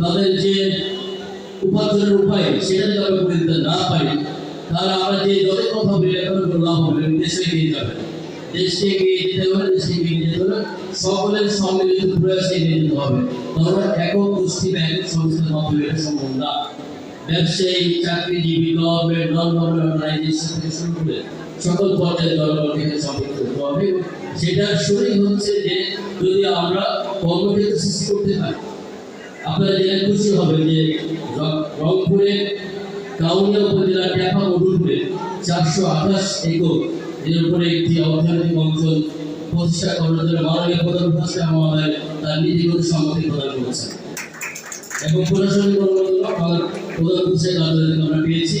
তাদের যে উপার্জনের উপায়, সেটা যদি আমরা করে না পারি, তাহলে আমরা যে যতই কথা বলি এখন লাভ হবে দেশে এগিয়ে যাবে। দেশকে এগিয়ে যেতে হলে দেশকে এগিয়ে যেতে হলে সকলের সম্মিলিত প্রয়াসে এগিয়ে যেতে হবে। তখন একক গোষ্ঠী বা সংস্থার মাধ্যমে এটা সম্ভব না। ব্যবসায়ী, চাকরিজীবী গভর্নমেন্ট নন গভর্নমেন্ট অর্গানাইজেশন থেকে শুরু করে সকল পর্যায়ে জনগণকে সম্পৃক্ত করতে হবে। সেটা শুরুই হচ্ছে যে, যদি আমরা কর্মক্ষেত্র সৃষ্টি করতে পারি আপনারা জেনে খুশি হবে যে রংপুরে, কাউনিয়া উপজেলার ট্যাপা মধুরপুরে চারশো আঠাশ একর এর উপরে একটি অর্থনৈতিক অঞ্চল প্রতিষ্ঠা করার জন্য মাননীয় প্রধান উপদেষ্টা মহোদয় তার নীতিগত সম্মতি প্রদান করেছেন। এবং প্রশাসনিক অনুমোদন প্রধান উপদেষ্টা কার্যালয় আমরা পেয়েছি।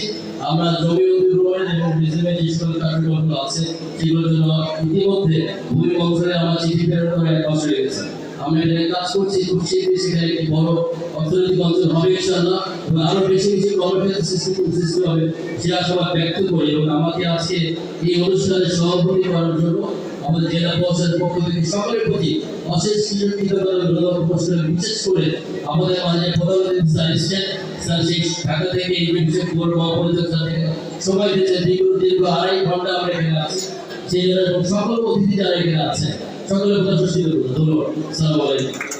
আমরা জমি অধিগ্রহণ এবং রিজেমে যে সকল কার্যক্রমগুলো আছে, সেগুলোর জন্য ইতিমধ্যে ভূমি অঞ্চলে আমরা চিঠি প্রেরণ করে এক মাস আমরা এটা কাজ করছি, খুব শীঘ্রই সেখানে একটি বড় অর্থনৈতিক অঞ্চল হবে, ইনশাআল্লাহ, এবং আরও বেশি বেশি কর্মক্ষেত্র সৃষ্টি সৃষ্টি হবে সে আশাবাদ ব্যক্ত করি। এবং আমাকে আজকে এই অনুষ্ঠানে সভাপতি করার জন্য আমাদের জেলা পরিষদের পক্ষ থেকে সকলের প্রতি অশেষ কৃতজ্ঞতা বিশেষ করে আমাদের মাঝে প্রধান স্যার এসছেন। স্যার সেই ঢাকা থেকে এই বিষয়ে পুরো মহাপরিচালক থেকে সময় দিচ্ছেন দীর্ঘ দীর্ঘ আড়াই ঘণ্টা আমরা এখানে আছি। সেই জন্য সকল অতিথি যারা এখানে আছে সকলের কথা সৃষ্টি করব ধন্যবাদ। সালাম আলাইকুম।